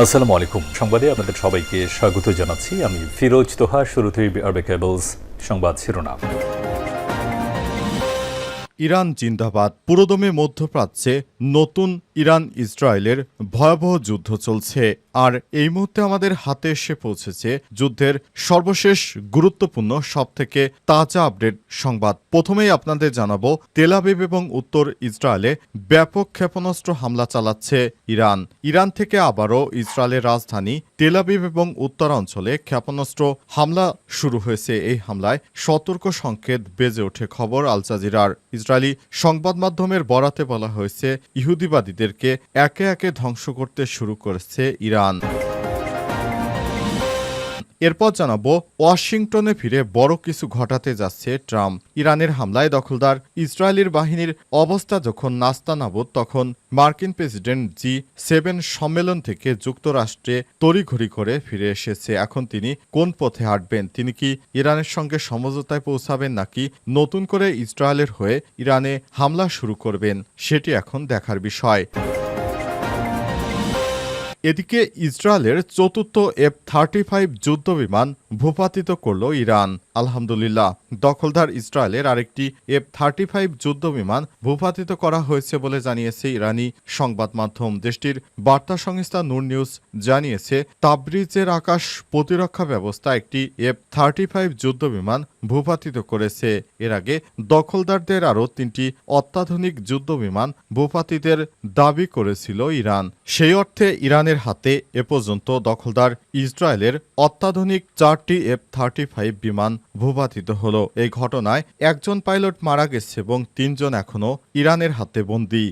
আসসালামু আলাইকুম। সংবাদে আপনাদের সবাইকে স্বাগত জানাচ্ছি। আমি ফিরোজ তোহা শুরুতেই আরবে কেবলস সংবাদ শিরোনাম। ইরান জিন্দাবাদ। পুরোদমে মধ্যপ্রাচ্যে নতুন ইরান ইসরায়েলের ভয়াবহ যুদ্ধ চলছে। আর এই মুহূর্তে আমাদের হাতে এসে পৌঁছেছে যুদ্ধের সর্বশেষ গুরুত্বপূর্ণ, সবথেকে তাজা আপডেট সংবাদ। প্রথমেই আপনাদের জানাব তেলাবিব এবং উত্তর ইসরায়েলে ব্যাপক ক্ষেপণাস্ত্র হামলা চালাচ্ছে ইরান। ইরান থেকে আবারও ইসরায়েলের রাজধানী তেলাবিব এবং উত্তরাঞ্চলে ক্ষেপণাস্ত্র হামলা শুরু হয়েছে। এই হামলায় সতর্ক সংকেত বেজে ওঠে খবর আল জাজিরার। ইসরায়েলি সংবাদ মাধ্যমের বরাতে বলা হয়েছে, ইহুদিবাদীদেরকে একে একে ধ্বংস করতে শুরু করেছে ইরান। এরপর জানাব, ওয়াশিংটনে ফিরে বড় কিছু ঘটাতে যাচ্ছে ট্রাম্প। ইরানের হামলায় দখলদার ইসরায়েলের বাহিনীর অবস্থা যখন নাস্তানাবুদ, তখন মার্কিন প্রেসিডেন্ট জি সেভেন সম্মেলন থেকে যুক্তরাষ্ট্রে তড়িঘড়ি করে ফিরে এসেছে। এখন তিনি কোন পথে হাঁটবেন? তিনি কি ইরানের সঙ্গে সমঝোতায় পৌঁছাবেন নাকি নতুন করে ইসরায়েলের হয়ে ইরানে হামলা শুরু করবেন? সেটি এখন দেখার বিষয়। এদিকে ইসরায়েলের চতুর্থ এফ থার্টি ফাইভ যুদ্ধবিমান ভূপাতিত করল ইরান। আলহামদুলিল্লাহ, দখলদার ইসরায়েলের আরেকটি এফ থার্টি ফাইভ যুদ্ধ বিমান ভূপাতিত করা হয়েছে বলে জানিয়েছে ইরানি সংবাদ মাধ্যম। দেশটির বার্তা সংস্থা নূর নিউজ জানিয়েছে, তাবরিজের আকাশ প্রতিরক্ষা ব্যবস্থা একটি এফ থার্টি ফাইভ যুদ্ধ বিমান ভূপাতিত করেছে। এর আগে দখলদারদের আরও তিনটি অত্যাধুনিক যুদ্ধ বিমান ভূপাতিতের দাবি করেছিল ইরান। সেই অর্থে ইরানের হাতে এ পর্যন্ত দখলদার ইসরায়েলের অত্যাধুনিক চারটি এফ থার্টি ফাইভ বিমান ভূপাতিত হল। এই ঘটনায় একজন পাইলট মারা গেছে এবং তিনজন এখনও ইরানের হাতে বন্দী।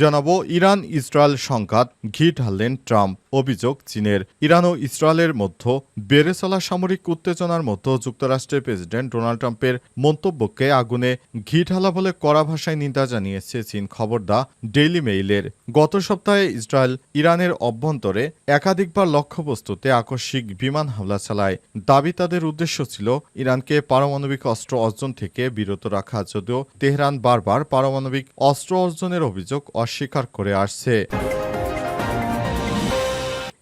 জানাব ইরান ইসরায়েল সংঘাত ঘি ঢাললেন ট্রাম্প, অভিযোগ চীনের। ইরান ও ইসরায়েলের মধ্যে বেড়ে চলা সামরিক উত্তেজনার মধ্যে যুক্তরাষ্ট্রের প্রেসিডেন্ট ডোনাল্ড ট্রাম্পের মন্তব্যকে আগুনে ঘি ঢালা বলে কড়া ভাষায় নিন্দা জানিয়েছে চীন। খবর দা ডেইলি মেইলের। গত সপ্তাহে ইসরায়েল ইরানের অভ্যন্তরে একাধিকবার লক্ষ্যবস্তুতে আকস্মিক বিমান হামলা চালায়। দাবি তাদের উদ্দেশ্য ছিল ইরানকে পারমাণবিক অস্ত্র অর্জন থেকে বিরত রাখা, যদিও তেহরান বারবার পারমাণবিক অস্ত্র অর্জনের অভিযোগ অস্বীকার করে আসছে।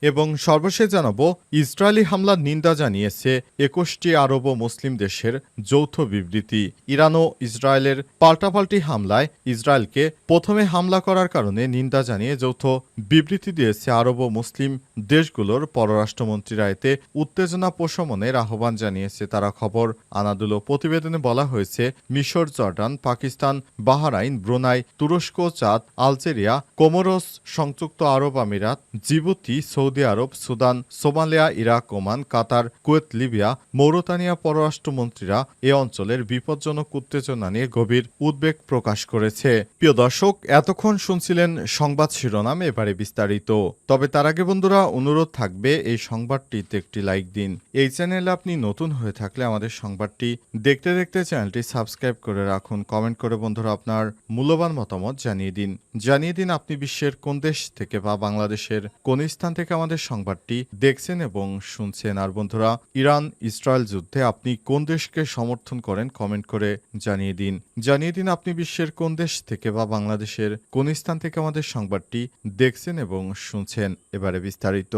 এবং সর্বশেষ জানাব, ইসরায়েলি হামলার নিন্দা জানিয়েছে একুশটি আরব মুসলিম দেশের যৌথ বিবৃতি। ইরান ও ইসরায়েলের পাল্টাপাল্টি হামলায় ইসরায়েলকে প্রথমে হামলা করার কারণে নিন্দা জানিয়ে যৌথ বিবৃতি দিয়েছে আরব ও মুসলিম দেশগুলোর পররাষ্ট্রমন্ত্রীরা এতে উত্তেজনা প্রশমনের আহ্বান জানিয়েছে তারা খবর। আনাদুলো প্রতিবেদনে বলা হয়েছে, মিশর, জর্ডান, পাকিস্তান, বাহারাইন, ব্রুনাই, তুরস্ক, চাঁদ, আলজেরিয়া, কোমরস, সংযুক্ত আরব আমিরাত, Djibouti, Saudi Arab, Sudan, Somalia, Iraq, Oman, Qatar, Kuwait, Libya, Mauritania পররাষ্ট্রমন্ত্রীরা এ অঞ্চলের বিপজ্জনক উত্তেজনা নিয়ে গভীর উদ্বেগ প্রকাশ করেছে। প্রিয় দর্শক, এতক্ষণ শুনছিলেন সংবাদ শিরোনাম, এবারে বিস্তারিত। তবে তার আগে বন্ধুরা, অনুরোধ থাকবে এই সংবাদটিতে একটি লাইক দিন। এই চ্যানেলে আপনি নতুন হয়ে থাকলে আমাদের সংবাদটি দেখতে দেখতে চ্যানেলটি সাবস্ক্রাইব করে রাখুন। কমেন্ট করে বন্ধুরা আপনার মূল্যবান মতামত জানিয়ে দিন। জানিয়ে দিন আপনি বিশ্বের কোন দেশ থেকে বা বাংলাদেশের কোন স্থান থেকে আমাদের সংবাদটি দেখছেন এবং শুনছেন। আর বন্ধুরা ইরান ইসরায়েল যুদ্ধে আপনি কোন দেশকে সমর্থন করেন কমেন্ট করে জানিয়ে দিন। জানিয়ে দিন আপনি বিশ্বের কোন দেশ থেকে বা বাংলাদেশের কোন স্থান থেকে আমাদের সংবাদটি দেখছেন এবং শুনছেন। এবারে বিস্তারিত।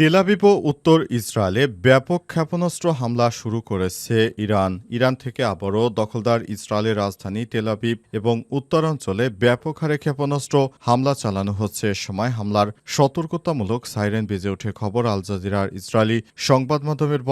তেলাবিব উত্তর ইসরায়েলে ব্যাপক ক্ষেপণাস্ত্র হামলা শুরু করেছে ইরান। ইরান থেকে আবারও দখলদার ইসরায়েলের রাজধানী তেলাবিব এবং উত্তরাঞ্চলে ব্যাপক হারে ক্ষেপণাস্ত্র হামলা চালানো হচ্ছে। সময় হামলার সতর্কতামূলক সাইরেন বেজে ওঠে। খবর আল জাজিরার ইসরায়েলি সংবাদ মাধ্যমের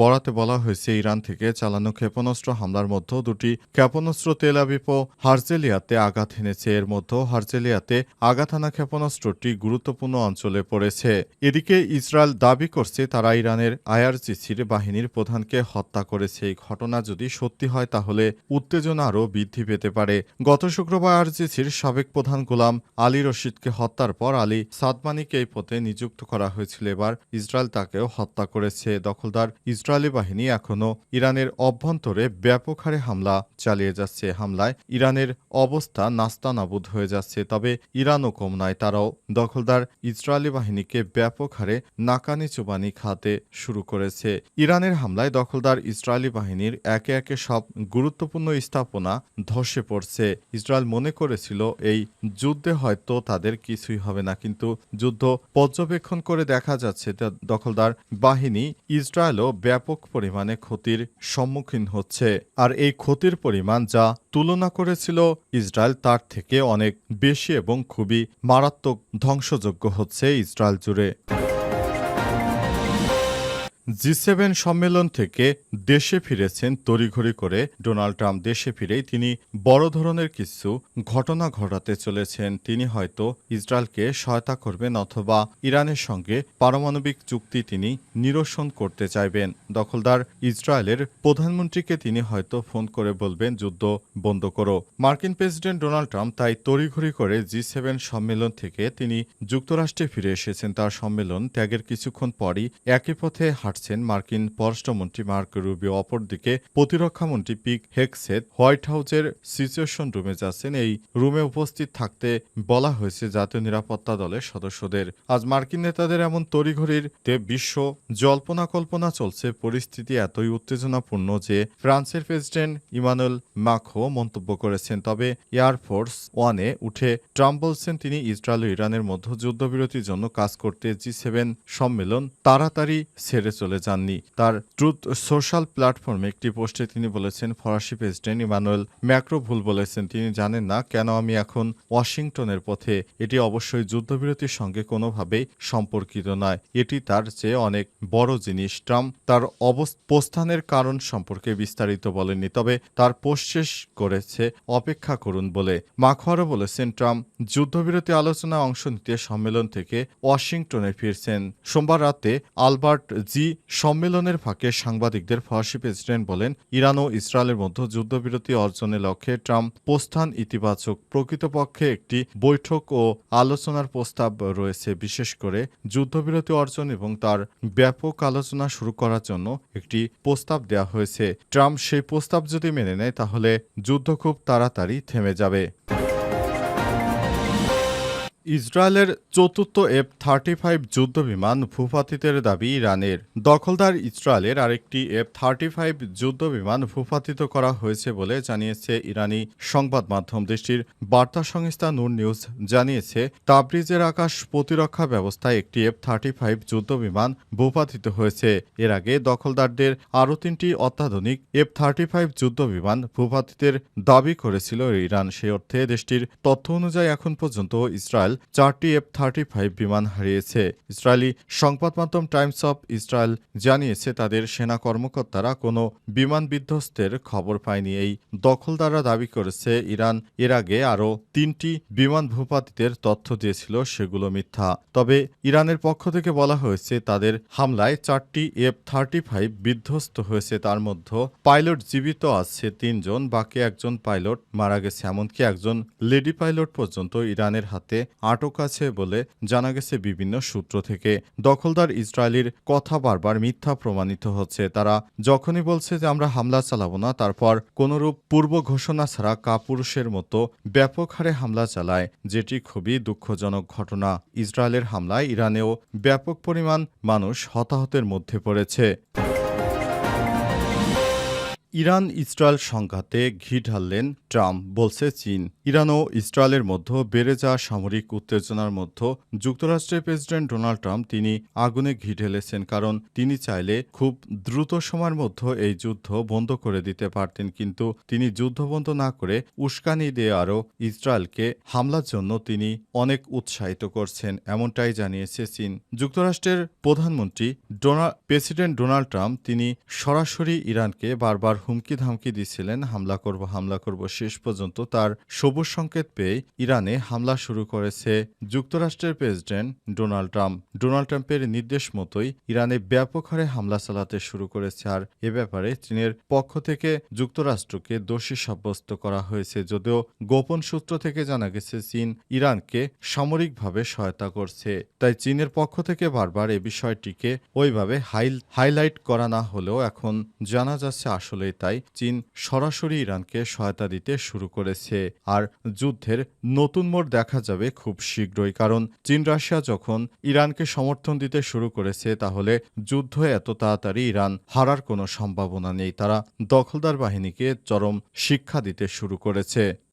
বরাতে বলা হয়েছে, ইরান থেকে চালানো ক্ষেপণাস্ত্র হামলার মধ্যে দুটি ক্ষেপণাস্ত্র তেলাবিব ও হার্জেলিয়াতে আঘাত এনেছে। এর মধ্যে হার্জেলিয়াতে আঘাত ক্ষেপণাস্ত্রটি গুরুত্বপূর্ণ অঞ্চলে পড়েছে। এদিকে ইসরায়েল দাবি করছে তারা ইরানের আইআরজিসির বাহিনীর প্রধানকে হত্যা করেছে। এই ঘটনা যদি সত্যি হয়, তাহলে উত্তেজনা আরও বৃদ্ধি পেতে পারে। গত শুক্রবার আইআরজিসির সাবেক প্রধান গোলাম আলী রশিদকে হত্যার পর আলী সাদমানিকে এই পদে নিযুক্ত করা হয়েছিল। এবার ইসরায়েল তাকেও হত্যা করেছে। দখলদার ইসরায়েলি বাহিনী এখনও ইরানের অভ্যন্তরে ব্যাপক হারে হামলা চালিয়ে যাচ্ছে। হামলায় ইরানের অবস্থা নাস্তানাবুদ হয়ে যাচ্ছে। তবে ইরানও কম নয়, তারাও দখলদার ইসরায়েলি বাহিনীকে ব্যাপক হারে নাকানি চুবানি খাতে শুরু করেছে। ইরানের হামলায় দখলদার ইসরায়েলি বাহিনীর একে একে সব গুরুত্বপূর্ণ স্থাপনা ধসে পড়ছে। ইসরায়েল মনে করেছিল এই যুদ্ধে হয়তো তাদের কিছুই হবে না, কিন্তু যুদ্ধ পর্যবেক্ষণ করে দেখা যাচ্ছে দখলদার বাহিনী ইসরায়েলও ব্যাপক পরিমাণে ক্ষতির সম্মুখীন হচ্ছে। আর এই ক্ষতির পরিমাণ যা তুলনা করেছিল ইসরায়েল, তার থেকে অনেক বেশি এবং খুবই মারাত্মক ধ্বংসযোগ্য হচ্ছে ইসরায়েল জুড়ে। জি সেভেন সম্মেলন থেকে দেশে ফিরেছেন তড়িঘড়ি করে ডোনাল্ড ট্রাম্প। দেশে ফিরেই তিনি বড় ধরনের কিছু ঘটনা ঘটাতে চলেছেন। তিনি হয়তো ইসরায়েলকে সহায়তা করবেন অথবা ইরানের সঙ্গে পারমাণবিক চুক্তি তিনি নিরসন করতে চাইবেন। দখলদার ইসরায়েলের প্রধানমন্ত্রীকে তিনি হয়তো ফোন করে বলবেন, যুদ্ধ বন্ধ করো। মার্কিন প্রেসিডেন্ট ডোনাল্ড ট্রাম্প তাই তড়িঘড়ি করে জি সেভেন সম্মেলন থেকে তিনি যুক্তরাষ্ট্রে ফিরে এসেছেন। তার সম্মেলন ত্যাগের কিছুক্ষণ পরই একই পথে হাঁটছেন। মার্কিন পররাষ্ট্রমন্ত্রী মার্ক রুবিও। অপরদিকে প্রতিরক্ষামন্ত্রী পিক হেকসেট হোয়াইট হাউসের সিচুয়েশন রুমে যাচ্ছেন। এই রুমে উপস্থিত থাকতে বলা হয়েছে জাতীয় নিরাপত্তা দলের সদস্যদের। আজ মার্কিন নেতাদের এমন তড়িঘড়ির তে বিশ্ব জল্পনা কল্পনা চলছে। পরিস্থিতি এতই উত্তেজনাপূর্ণ যে ফ্রান্সের প্রেসিডেন্ট ইমানুয়েল মাখো মন্তব্য করেছেন। তবে এয়ারফোর্স ওয়ানে উঠে ট্রাম্প বলছেন, তিনি ইসরায়েল ও ইরানের মধ্যে যুদ্ধবিরতির জন্য কাজ করতে জি সেভেন সম্মেলন তাড়াতাড়ি ছেড়ে চলে যাননি। তার ট্রুথ সোশ্যাল প্ল্যাটফর্মে একটি পোস্টে তিনি বলেছেন, ফরাসি প্রেসিডেন্ট ইমানুয়েল ম্যাক্রো ভুল বলেছেন। তিনি জানেন না কেন আমি এখন ওয়াশিংটনের পথে। এটি অবশ্যই যুদ্ধবিরতির সঙ্গে কোনোভাবেই সম্পর্কিত নয়। এটি তার চেয়ে অনেক বড় জিনিস। ট্রাম্প তার অবস্থানের কারণ সম্পর্কে বিস্তারিত বলেননি, তবে তার পোস্ট শেষ করেছে অপেক্ষা করুন বলে। মাখোয়ারও বলেছেন, ট্রাম্প যুদ্ধবিরতি আলোচনায় অংশ নিতে সম্মেলন থেকে ওয়াশিংটনে ফিরছেন। সোমবার রাতে আলবার্ট জি সম্মেলনের ফাঁকে সাংবাদিকদের ফরাসি প্রেসিডেন্ট বলেন, ইরান ও ইসরায়েলের মধ্যে যুদ্ধবিরতি অর্জনের লক্ষ্যে ট্রাম্প প্রস্থান ইতিবাচক। প্রকৃতপক্ষে একটি বৈঠক ও আলোচনার প্রস্তাব রয়েছে, বিশেষ করে যুদ্ধবিরতি অর্জন এবং তার ব্যাপক আলোচনা শুরু করার জন্য একটি প্রস্তাব দেওয়া হয়েছে। ট্রাম্প সেই প্রস্তাব যদি মেনে নেয়, তাহলে যুদ্ধ খুব তাড়াতাড়ি থেমে যাবে। ইসরায়েলের চতুর্থ এফ থার্টি ফাইভ যুদ্ধবিমান ভূপাতিতের দাবি ইরানের। দখলদার ইসরায়েলের আরেকটি এফ থার্টি ফাইভ যুদ্ধবিমান ভূপাতিত করা হয়েছে বলে জানিয়েছে ইরানি সংবাদ মাধ্যম দেশটির বার্তা সংস্থা নূর নিউজ। জানিয়েছে, তাবরিজের আকাশ প্রতিরক্ষা ব্যবস্থায় একটি এফ থার্টি ফাইভ যুদ্ধবিমান ভূপাতিত হয়েছে। এর আগে দখলদারদের আরও তিনটি অত্যাধুনিক এফ থার্টি ফাইভ যুদ্ধবিমান ভূপাতিতের দাবি করেছিল ইরান। সে অর্থে দেশটির তথ্য অনুযায়ী এখন পর্যন্ত ইসরায়েল চারটি এফ থার্টি ফাইভ বিমান হারিয়েছে। ইসরায়েলি সংবাদ মাধ্যম টাইমস অফ ইসরায়েল জানিয়েছে, তাদের সেনা কর্মকর্তারা কোনো বিমান বিধ্বস্তের খবর পায়নি। এই দখলদাররা দাবি করেছে, ইরান এর আগে আরও তিনটি বিমান ভূপাতিতের তথ্য দিয়েছিল, সেগুলো মিথ্যা। তবে ইরানের পক্ষ থেকে বলা হয়েছে, তাদের হামলায় চারটি এফ থার্টি ফাইভ বিধ্বস্ত হয়েছে। তার মধ্যে পাইলট জীবিত আছে তিনজন, বাকি একজন পাইলট মারা গেছে। এমনকি একজন লেডি পাইলট পর্যন্ত ইরানের হাতে আটক আছে বলে জানা গেছে বিভিন্ন সূত্র থেকে। দখলদার ইসরায়েলির কথা বারবার মিথ্যা প্রমাণিত হচ্ছে। তারা যখনই বলছে যে আমরা হামলা চালাবো না, তারপর কোনরূপ পূর্ব ঘোষণা ছাড়া কাপুরুষের মতো ব্যাপক হারে হামলা চালায়, যেটি খুবই দুঃখজনক ঘটনা। ইসরায়েলের হামলায় ইরানেও ব্যাপক পরিমাণ মানুষ হতাহতের মধ্যে পড়েছে। ইরান ইসরায়েল সংঘাতে ঘি ঢাললেন ট্রাম্প বলছে, চীন, ইরান ও ইসরায়েলের মধ্যে বেড়ে যাওয়া সামরিক উত্তেজনার মধ্যে যুক্তরাষ্ট্রের প্রেসিডেন্ট ডোনাল্ড ট্রাম্প তিনি আগুনে ঘি ঢেলেছেন কারণ তিনি চাইলে খুব দ্রুত সময়ের মধ্যে এই যুদ্ধ বন্ধ করে দিতে পারতেন। কিন্তু তিনি যুদ্ধ বন্ধ না করে উস্কানি দিয়ে আরও ইসরায়েলকে হামলার জন্য তিনি অনেক উৎসাহিত করছেন, এমনটাই জানিয়েছে চীন। যুক্তরাষ্ট্রের প্রধানমন্ত্রী ডোনাল্ড প্রেসিডেন্ট ডোনাল্ড ট্রাম্প তিনি সরাসরি ইরানকে বারবার হুমকি ধামকি দিচ্ছিলেন, হামলা করব হামলা করব শেষ পর্যন্ত তার সবুজ সংকেত পেয়ে ইরানে হামলা শুরু করেছে যুক্তরাষ্ট্রের প্রেসিডেন্ট ডোনাল্ড ট্রাম্প। ডোনাল্ড ট্রাম্পের নির্দেশ মতোই ইরানে ব্যাপক হারে হামলা চালাতে শুরু করেছে আর এ ব্যাপারে চীনের পক্ষ থেকে যুক্তরাষ্ট্রকে দোষী সাব্যস্ত করা হয়েছে যদিও গোপন সূত্র থেকে জানা গেছে চীন ইরানকে সামরিকভাবে সহায়তা করছে। তাই চীনের পক্ষ থেকে বারবার এ বিষয়টিকে ওইভাবে হাইল- হাইলাইট করা না হলেও এখন জানা যাচ্ছে আসলেই তাই চীন সরাসরি ইরানকে সহায়তা দিতে দিতে শুরু করেছে। আর যুদ্ধের নতুন মোড় দেখা যাবে খুব শীঘ্রই, কারণ চীন রাশিয়া যখন ইরানকে সমর্থন দিতে শুরু করেছে, তাহলে যুদ্ধ এত তাড়াতাড়ি ইরান হারার কোনো সম্ভাবনা নেই। তারা দখলদার বাহিনীকে চরম শিক্ষা দিতে শুরু করেছে।